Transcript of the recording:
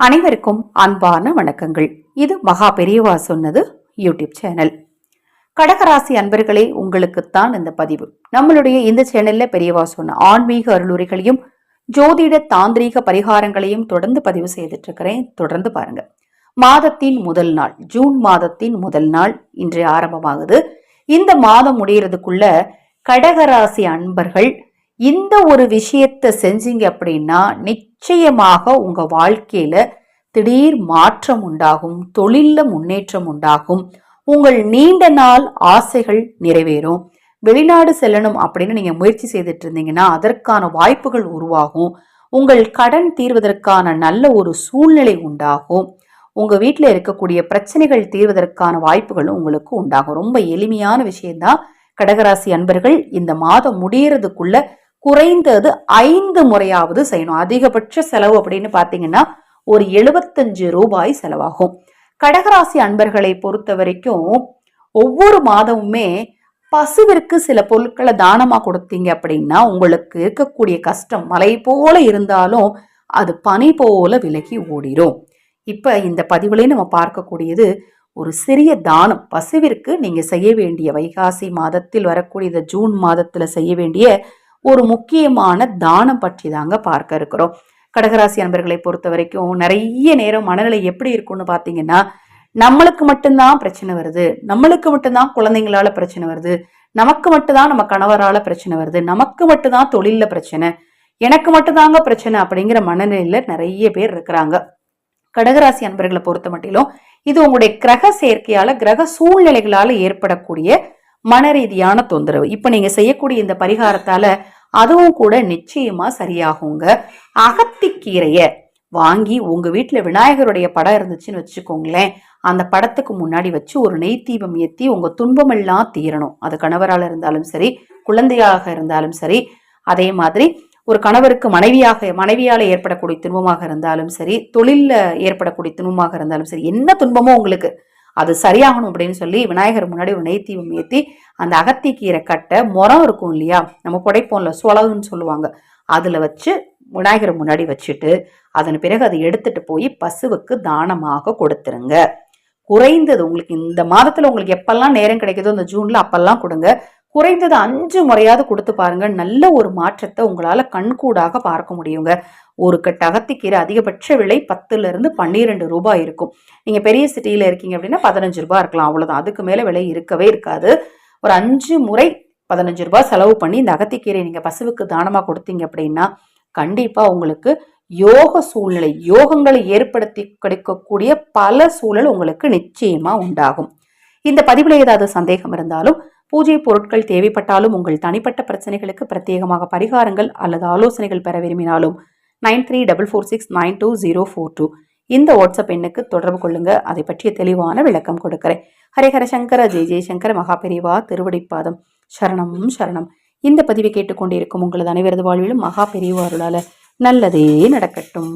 அனைவருக்கும் அன்பான வணக்கங்கள். இது மகா பெரியவா சொன்னது யூடியூப் சேனல். கடகராசி அன்பர்களே உங்களுக்குத்தான் இந்த பதிவு. நம்மளுடைய இந்த சேனல்ல பெரியவா சொன்ன ஆன்மீக அருளுரைகளையும் ஜோதிட தாந்திரீக பரிகாரங்களையும் தொடர்ந்து பதிவு செய்துட்டு இருக்கிறேன் தொடர்ந்து பாருங்க. மாதத்தின் முதல் நாள் ஜூன் மாதத்தின் முதல் நாள் இன்று ஆரம்பமாகுது. இந்த மாதம் முடிகிறதுக்குள்ள கடகராசி அன்பர்கள் இந்த ஒரு விஷயத்தை செஞ்சீங்க அப்படின்னா நிச்சயமாக உங்க வாழ்க்கையில திடீர் மாற்றம் உண்டாகும் தொழில்ல முன்னேற்றம் உண்டாகும். உங்கள் நீண்ட நாள் ஆசைகள் நிறைவேறும். வெளிநாடு செல்லணும் அப்படின்னு நீங்க முயற்சி செய்துட்டு இருந்தீங்கன்னா அதற்கான வாய்ப்புகள் உருவாகும். உங்கள் கடன் தீர்வதற்கான நல்ல ஒரு சூழ்நிலை உண்டாகும். உங்க வீட்டில் இருக்கக்கூடிய பிரச்சனைகள் தீர்வதற்கான வாய்ப்புகளும் உங்களுக்கு உண்டாகும். ரொம்ப எளிமையான விஷயம்தான். கடகராசி அன்பர்கள் இந்த மாதம் முடியறதுக்குள்ள குறைந்தது ஐந்து முறையாவது செய்யணும். அதிகபட்ச செலவு அப்படின்னு பார்த்தீங்கன்னா ஒரு எழுபத்தஞ்சு ரூபாய் செலவாகும். கடகராசி அன்பர்களை பொறுத்த வரைக்கும் ஒவ்வொரு மாதமுமே பசுவிற்கு சில பொருட்களை தானமாக கொடுத்தீங்க அப்படின்னா உங்களுக்கு இருக்கக்கூடிய கஷ்டம் மலை போல இருந்தாலும் அது பனி போல விலகி ஓடிடும் இப்போ இந்த பதிவுலேயே நம்ம பார்க்கக்கூடியது ஒரு சிறிய தானம். பசுவிற்கு நீங்கள் செய்ய வேண்டிய வைகாசி மாதத்தில் வரக்கூடிய இந்த ஜூன் மாதத்தில் செய்ய வேண்டிய ஒரு முக்கியமான தானம் பற்றி தாங்க பார்க்க இருக்கிறோம். கடகராசி அன்பர்களை பொறுத்த வரைக்கும் நிறைய நேரம் மனநிலை எப்படி இருக்கும்னு பார்த்தீங்கன்னா நம்மளுக்கு மட்டும்தான் பிரச்சனை வருது. நம்மளுக்கு மட்டும்தான் குழந்தைங்களால பிரச்சனை வருது. நமக்கு மட்டும்தான் நம்ம கணவரால பிரச்சனை வருது. நமக்கு மட்டும்தான் தொழில பிரச்சனை. எனக்கு மட்டும்தாங்க பிரச்சனை அப்படிங்கிற மனநிலையில நிறைய பேர் இருக்கிறாங்க. கடகராசி அன்பர்களை பொறுத்த மட்டிலும் இது உங்களுடைய கிரக சேர்க்கையால கிரக சூழ்நிலைகளால ஏற்படக்கூடிய மன ரீதியான தொந்தரவு. இப்போ நீங்கள் செய்யக்கூடிய இந்த பரிகாரத்தால் அதுவும் கூட நிச்சயமாக சரியாகுங்க. அகத்திக்கீரையை வாங்கி உங்கள் வீட்டில் விநாயகருடைய படம் இருந்துச்சுன்னு வச்சுக்கோங்களேன். அந்த படத்துக்கு முன்னாடி வச்சு ஒரு நெய் தீபம் ஏற்றி உங்கள் துன்பமெல்லாம் தீரணும். அது கணவரால் இருந்தாலும் சரி குழந்தையாக இருந்தாலும் சரி அதே மாதிரி ஒரு கணவருக்கு மனைவியாக மனைவியால் ஏற்படக்கூடிய துன்பமாக இருந்தாலும் சரி தொழிலில் ஏற்படக்கூடிய துன்பமாக இருந்தாலும் சரி என்ன துன்பமோ உங்களுக்கு அது சரியாகணும் அப்படின்னு சொல்லி விநாயகர் முன்னாடி ஒரு நெய்த்தீவம் ஏற்றி அந்த அகத்தி கீரை கட்டை முறம் இருக்கும் இல்லையா? நம்ம புடைப்போம்ல சொலகுன்னு சொல்லுவாங்க. அதில் வச்சு விநாயகர் முன்னாடி வச்சுட்டு அதன் பிறகு அதை எடுத்துட்டு போய் பசுவுக்கு தானமாக கொடுத்துருங்க. குறைந்தது உங்களுக்கு இந்த மாதத்தில் உங்களுக்கு எப்பெல்லாம் நேரம் கிடைக்குதோ இந்த ஜூனில் அப்பெல்லாம் கொடுங்க. குறைந்தது அஞ்சு முறையாவது கொடுத்து பாருங்க. நல்ல ஒரு மாற்றத்தை உங்களால கண்கூடாக பார்க்க முடியுங்க. ஒரு கட்டு அகத்திக்கீரை அதிகபட்ச விலை பத்துல இருந்து பன்னிரெண்டு ரூபாய் இருக்கும். நீங்க பெரிய சிட்டியில இருக்கீங்க அப்படின்னா பதினஞ்சு ரூபாய் இருக்கலாம். அவ்வளவுதான். அதுக்கு மேல விலை இருக்கவே இருக்காது. ஒரு அஞ்சு முறை பதினஞ்சு ரூபாய் செலவு பண்ணி இந்த அகத்திக்கீரை நீங்க பசுவுக்கு தானமா கொடுத்தீங்க அப்படின்னா கண்டிப்பா உங்களுக்கு யோக சூழ்நிலை யோகங்களை ஏற்படுத்தி கிடைக்கக்கூடிய பல சூழல் உங்களுக்கு நிச்சயமா உண்டாகும். இந்த பதிவில் ஏதாவது சந்தேகம் இருந்தாலும் பூஜை பொருட்கள் தேவைப்பட்டாலும் உங்கள் தனிப்பட்ட பிரச்சனைகளுக்கு பிரத்யேகமாக பரிகாரங்கள் அல்லது ஆலோசனைகள் பெற விரும்பினாலும் nine three double four six nine two zero four two. இந்த வாட்ஸ்அப் எண்ணுக்கு தொடர்பு கொள்ளுங்க. அதை பற்றிய தெளிவான விளக்கம் கொடுக்கிறேன். ஹரிஹர சங்கர ஜெய் ஜெய்சங்கர மகாபெரிவா திருவடிப்பாதம். சரணம் சரணம். இந்த பதிவை கேட்டுக்கொண்டிருக்கும் உங்களது அனைவரது வாழ்விலும் மகா பெரியவா நல்லதே நடக்கட்டும்.